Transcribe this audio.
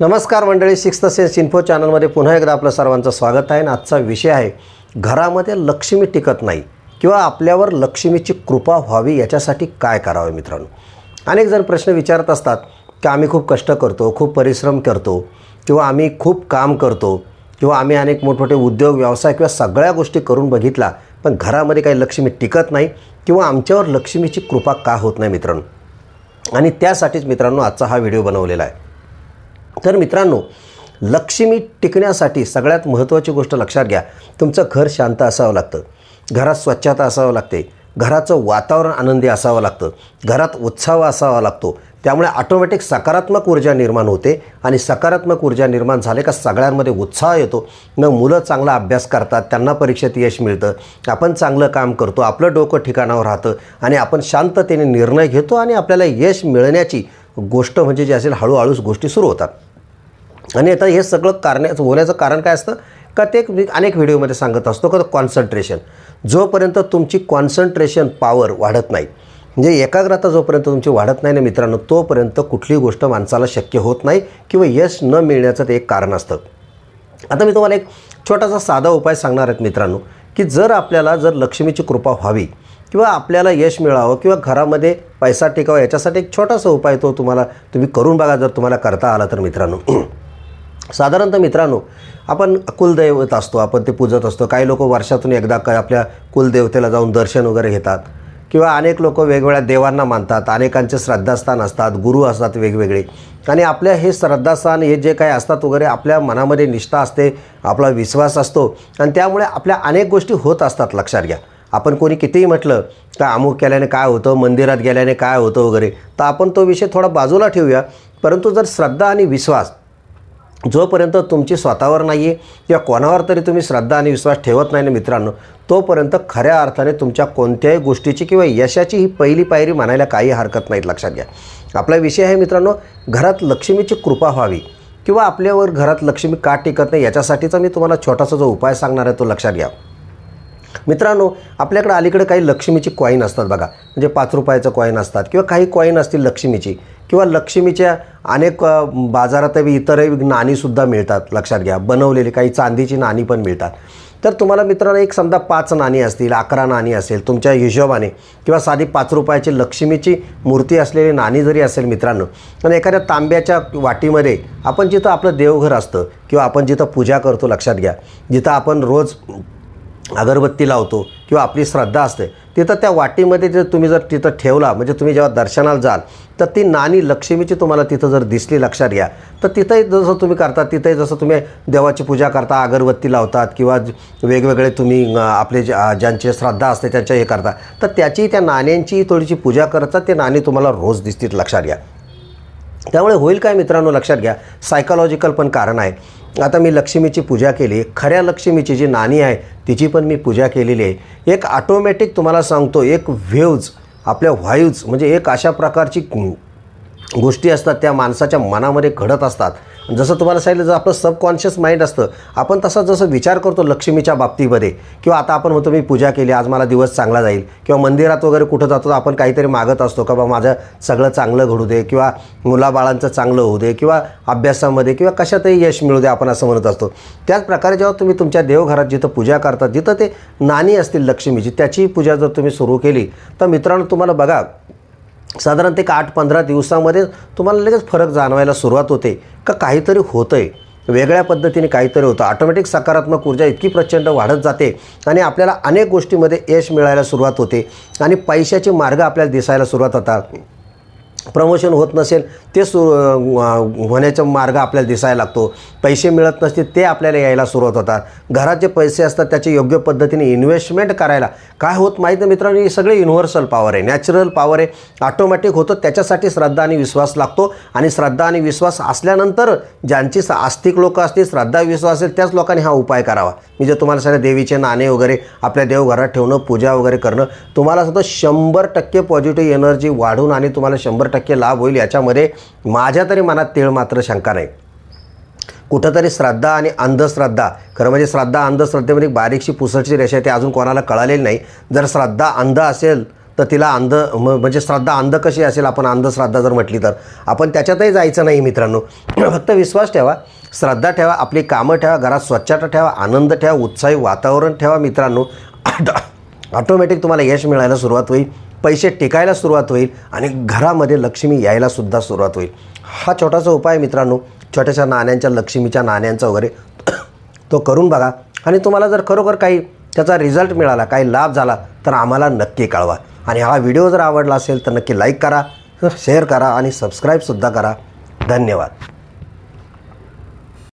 नमस्कार मंडळी sixth sense info चॅनलमध्ये पुन्हा एकदा आपलं सर्वांचं स्वागत आहे आणि आजचा विषय आहे घरामध्ये लक्ष्मी टिकत नाही किंवा आपल्यावर लक्ष्मीची कृपा व्हावी याच्यासाठी काय करावे मित्रांनो? अनेक जण प्रश्न विचारत असतात की आम्ही खूप कष्ट करतो खूप परिश्रम करतो किंवा आम्ही खूप काम करतो किंवा आम्ही अनेक मोठमोठे उद्योग व्यवसाय किंवा सगळ्या गोष्टी करून बघितला पण घरामध्ये काही लक्ष्मी टिकत नाही किंवा आमच्यावर लक्ष्मीची कृपा का होत नाही मित्रांनो? आणि त्यासाठीच मित्रांनो आजचा हा व्हिडिओ बनवलेला आहे. तर मित्रांनो लक्ष्मी टिकण्यासाठी सगळ्यात महत्त्वाची गोष्ट लक्षात घ्या. तुमचं घर शांत असावं लागतं. घरात स्वच्छता असावं लागते. घराचं वातावरण आनंदी असावं लागतं. घरात उत्साह असावा लागतो. त्यामुळे ऑटोमॅटिक सकारात्मक ऊर्जा निर्माण होते आणि सकारात्मक ऊर्जा निर्माण झाले का सगळ्यांमध्ये उत्साह येतो. मग मुलं चांगला अभ्यास करतात त्यांना परीक्षेत यश मिळतं. आपण चांगलं काम करतो आपलं डोकं ठिकाणावर राहतं आणि आपण शांततेने निर्णय घेतो आणि आपल्याला यश मिळण्याची गोष्ट म्हणजे जी असेल हळूहळूच गोष्टी सुरू होतात. आणि आता हे सगळं कारण्याचं होण्याचं कारण काय असतं? का ते मी अनेक व्हिडिओमध्ये सांगत असतो का कॉन्सन्ट्रेशन जोपर्यंत तुमची कॉन्सन्ट्रेशन पॉवर वाढत नाही म्हणजे एकाग्रता जोपर्यंत तुमची वाढत नाही ना मित्रांनो तोपर्यंत कुठलीही गोष्ट माणसाला शक्य होत नाही किंवा यश न मिळण्याचं ते एक कारण असतं. आता मी तुम्हाला एक छोटासा साधा उपाय सांगणार आहेत मित्रांनो की जर आपल्याला जर लक्ष्मीची कृपा व्हावी किंवा आपल्याला यश मिळावं किंवा घरामध्ये पैसा टिकावा याच्यासाठी एक छोटासा उपाय तो तुम्हाला तुम्ही करून बघा जर तुम्हाला करता आला तर मित्रांनो. साधारणतः मित्रांनो आपण कुलदैवत असतो आपण ते पूजत असतो. काही लोक वर्षातून एकदा काय आपल्या कुलदेवतेला जाऊन दर्शन वगैरे घेतात. किंवा अनेक लोक वेगवेगळ्या देवांना मानतात अनेकांचे श्रद्धास्थान असतात गुरु असतात वेगवेगळे. आणि आपल्या हे श्रद्धास्थान हे जे काही असतात वगैरे आपल्या मनामध्ये निष्ठा असते आपला विश्वास असतो. आणि त्यामुळे आपल्या अनेक गोष्टी होत असतात लक्षात घ्या. आपण कोणी कितीही म्हटलं का अमुक केल्याने काय होतं मंदिरात गेल्याने काय होतं वगैरे तर आपण तो विषय थोडा बाजूला ठेवूया. परंतु जर श्रद्धा आणि विश्वास जोपर्यंत तुमची स्वतःवर नाही आहे किंवा कोणावर तरी तुम्ही श्रद्धा आणि विश्वास ठेवत नाही ना मित्रांनो तोपर्यंत खऱ्या अर्थाने तुमच्या कोणत्याही गोष्टीची किंवा यशाची ही पहिली पायरी म्हणायला काही हरकत नाहीत लक्षात घ्या. आपला विषय आहे मित्रांनो घरात लक्ष्मीची कृपा व्हावी किंवा आपल्यावर घरात लक्ष्मी का टिकत नाही याच्यासाठीचा मी तुम्हाला छोटासा जो उपाय सांगणार आहे तो लक्षात घ्या. मित्रांनो आपल्याकडे अलीकडे काही लक्ष्मीची कॉईन असतात बघा. म्हणजे पाच रुपयाचं कॉईन असतात किंवा काही कॉईन असतील लक्ष्मीची. किंवा लक्ष्मीच्या अनेक बाजारात इतरही नाणीसुद्धा मिळतात लक्षात घ्या. बनवलेली काही चांदीची नाणी पण मिळतात. तर तुम्हाला मित्रांनो एक समजा पाच नाणी असतील अकरा नाणी असेल तुमच्या हिशोबाने किंवा साधी पाच रुपयाची लक्ष्मीची मूर्ती असलेली नाणी जरी असेल मित्रांनो आणि एखाद्या तांब्याच्या वाटीमध्ये आपण जिथं आपलं देवघर असतं किंवा आपण जिथं पूजा करतो लक्षात घ्या. जिथं आपण रोज अगरबत्ती लावतो किंवा आपली श्रद्धा असते तिथं त्या वाटीमध्ये जर तुम्ही जर तिथं ठेवला म्हणजे तुम्ही जेव्हा दर्शनाला जाल तर ती नाणी लक्ष्मीची तुम्हाला तिथं जर दिसली लक्षात घ्या. तर तिथंही जसं तुम्ही करता तिथंही जसं तुम्ही देवाची पूजा करता अगरबत्ती लावतात किंवा वेगवेगळे तुम्ही आपले जे- ज्यांची श्रद्धा असते त्यांच्या हे करता. तर त्याची त्या नाण्यांची थोडीशी पूजा करता ते नाणी तुम्हाला रोज दिसतील लक्षात घ्या. त्यामुळे होईल काय मित्रांनो? लक्षात घ्या. सायकॉलॉजिकल पण कारण आहे. आता मी लक्ष्मीची पूजा केली. खऱ्या लक्ष्मीची जी नाणी आहे तिची पण मी पूजा केलेली आहे. एक ऑटोमॅटिक तुम्हाला सांगतो एक व्हेव्ज आपल्या व्हायूज म्हणजे एक अशा प्रकारची गोष्टी असतात त्या माणसाच्या मनामध्ये घडत असतात. जसं तुम्हाला सांगितलं जर आपलं सबकॉन्शियस माइंड असतं आपण तसा जसं विचार करतो लक्ष्मीच्या बाबतीमध्ये किंवा आता आपण म्हणतो मी पूजा केली आज मला दिवस चांगला जाईल. किंवा मंदिरात वगैरे कुठं जातो तर आपण काहीतरी मागत असतो का बा माझं सगळं चांगलं घडू दे किंवा मुलाबाळांचं चांगलं होऊ दे किंवा अभ्यासामध्ये किंवा कशातही यश मिळू दे आपण असं म्हणत असतो. त्याच प्रकारे जेव्हा तुम्ही तुमच्या देवघरात जिथं पूजा करता जिथं ते नाणी असतील लक्ष्मीची त्याची पूजा जर तुम्ही सुरू केली तर मित्रांनो तुम्हाला बघा साधारण एक आठ पंधरा दिवसामध्ये तुम्हाला लगेच फरक जाणवायला सुरुवात होते. का काहीतरी होतं आहे वेगळ्या पद्धतीने काहीतरी होतं. ऑटोमॅटिक सकारात्मक ऊर्जा इतकी प्रचंड वाढत जाते आणि आपल्याला अनेक गोष्टीमध्ये यश मिळायला सुरुवात होते आणि पैशाचे मार्ग आपल्याला दिसायला सुरुवात होतात. प्रमोशन होत नसेल ते सु होण्याचा मार्ग आपल्याला दिसायला लागतो. पैसे मिळत नसतील ते आपल्याला यायला सुरुवात होतात. घरात जे पैसे असतात त्याचे योग्य पद्धतीने इन्व्हेस्टमेंट करायला. काय होत माहीत नाही मित्रांनो? ही सगळे युनिव्हर्सल पॉवर आहे. नॅचरल पॉवर आहे. ऑटोमॅटिक होतं. त्याच्यासाठी श्रद्धा आणि विश्वास लागतो. आणि श्रद्धा आणि विश्वास असल्यानंतर ज्यांची स- आस्तिक लोकं असतील श्रद्धा विश्वास असेल त्याच लोकांनी हा उपाय करावा. मी जे तुम्हाला सांगितलं देवीचे नाणे वगैरे आपल्या देवघरात ठेवणं पूजा वगैरे करणं तुम्हाला सुद्धा शंभर टक्के पॉझिटिव्ह एनर्जी वाढून आणि तुम्हाला शंभर टक्के लाभ होईल याच्यामध्ये माझ्या तरी मनात तीळ मात्र शंका नाही. कुठंतरी श्रद्धा आणि अंधश्रद्धा खरं म्हणजे श्रद्धा अंधश्रद्धेमध्ये म्हणजे एक बारीकशी पुसटची रेषा आहे ते अजून कोणाला कळालेली नाही. जर श्रद्धा अंध असेल तर तिला अंध म- म्हणजे श्रद्धा अंध कशी असेल आपण अंधश्रद्धा जर म्हटली तर? आपण त्याच्यातही जायचं नाही मित्रांनो. फक्त विश्वास ठेवा श्रद्धा ठेवा आपली कामं ठेवा घरात स्वच्छता ठेवा आनंद ठेवा उत्साही वातावरण ठेवा मित्रांनो. ऑटोमॅटिक तुम्हाला यश मिळायला सुरुवात होईल. पैसे टिकायला सुरुवात होईल आणि घरामध्ये लक्ष्मी यायला सुद्धा सुरुवात होईल. हा छोटासा उपाय मित्रांनो. छोट्याशा नाण्यांच्या लक्ष्मीच्या नाण्यांचा वगैरे तो करून बघा. आणि तुम्हाला जर खरोखर काही त्याचा रिझल्ट मिळाला काही लाभ झाला तर आम्हाला नक्की कळवा. आणि हा व्हिडिओ जर आवडला असेल तर नक्की लाईक करा शेअर करा आणि सबस्क्राईबसुद्धा करा. धन्यवाद.